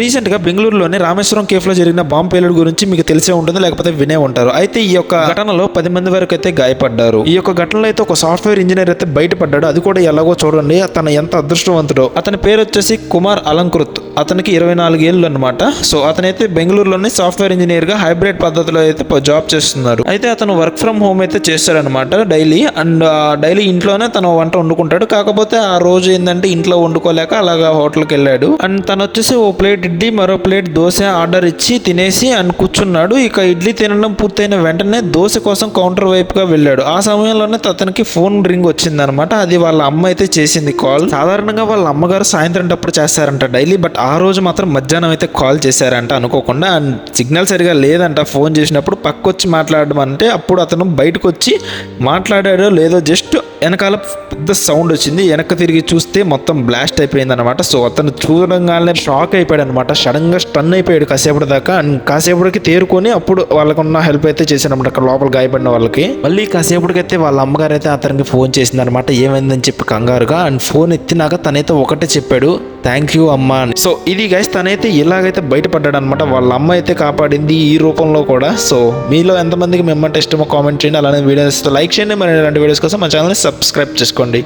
రీసెంట్గా బెంగళూరులోని రామేశ్వరం కేఫ్లో జరిగిన బాంబు పేలుడు గురించి మీకు తెలిసే ఉంటుంది లేకపోతే వినే ఉంటారు. అయితే ఈ యొక్క ఘటనలో పది మంది వరకు అయితే గాయపడ్డారు. ఈ యొక్క ఘటనలో అయితే ఒక సాఫ్ట్వేర్ ఇంజనీర్ అయితే బయటపడ్డాడు. అది కూడా ఎలాగో చూడండి అతను ఎంత అదృష్టవంతుడో. అతని పేరు వచ్చేసి కుమార్ అలంకృత్. అతనికి ఇరవై నాలుగు ఏళ్ళు అనమాట సో అతనైతే బెంగళూరులోనే సాఫ్ట్వేర్ ఇంజనీర్గా హైబ్రిడ్ పద్ధతిలో అయితే జాబ్ చేస్తున్నారు. అయితే అతను వర్క్ ఫ్రమ్ హోమ్ అయితే చేస్తాడనమాట డైలీ. అండ్ డైలీ ఇంట్లోనే తను వంట వండుకుంటాడు. కాకపోతే ఆ రోజు ఏంటంటే ఇంట్లో వండుకోలేక అలాగా హోటల్కి వెళ్ళాడు అండ్ తను వచ్చేసి ఓ ప్లేట్ ఇడ్లీ మరో ప్లేట్ దోశ ఆర్డర్ ఇచ్చి తినేసి అండ్ కూర్చున్నాడు. ఇక ఇడ్లీ తినడం పూర్తయిన వెంటనే దోశ కోసం కౌంటర్ వైపుగా వెళ్ళాడు. ఆ సమయంలోనే అతనికి ఫోన్ రింగ్ వచ్చింది అనమాట అది వాళ్ళ అమ్మ అయితే చేసింది కాల్. సాధారణంగా వాళ్ళ అమ్మగారు సాయంత్రం టప్పుడు చేస్తారంట డైలీ బట్ ఆ రోజు మాత్రం మధ్యాహ్నం అయితే కాల్ చేశారంట అనుకోకుండా. అండ్ సిగ్నల్ సరిగా లేదంట ఫోన్ చేసినప్పుడు పక్కొచ్చి మాట్లాడడం అంటే అప్పుడు అతను బయటకు వచ్చి మాట్లాడాడో లేదో జస్ట్ వెనకాల పెద్ద సౌండ్ వచ్చింది. వెనక్కి తిరిగి చూస్తే మొత్తం బ్లాస్ట్ అయిపోయింది అనమాట సో అతను చూడంగానే షాక్ అయిపోయాడు అనమాట సడన్గా స్టన్ అయిపోయాడు కాసేపటి దాకా. అండ్ కాసేపటికి తేరుకొని అప్పుడు వాళ్ళకున్న హెల్ప్ అయితే చేశాడు అనమాట అక్కడ లోపల గాయపడిన వాళ్ళకి. మళ్ళీ కాసేపటికి అయితే వాళ్ళ అమ్మగారు అయితే అతనికి ఫోన్ చేసింది అనమాట ఏమైందని చెప్పి కంగారుగా. అండ్ ఫోన్ ఎత్తినాక తనైతే ఒకటే చెప్పాడు. థ్యాంక్ యూ అమ్మ అని. సో ఇది గైస్ తనైతే ఇలాగైతే బయటపడ్డాడు అనమాట వాళ్ళ అమ్మ అయితే కాపాడింది ఈ రూపంలో కూడా. సో మీలో ఎంతమందికి మిమ్మల్ని ఇష్టమో కామెంట్ చేయండి అలానే వీడియోస్ లైక్ చేయండి. మరి ఇలాంటి వీడియోస్ కోసం మా ఛానల్ని సబ్స్క్రైబ్ చేసుకోండి.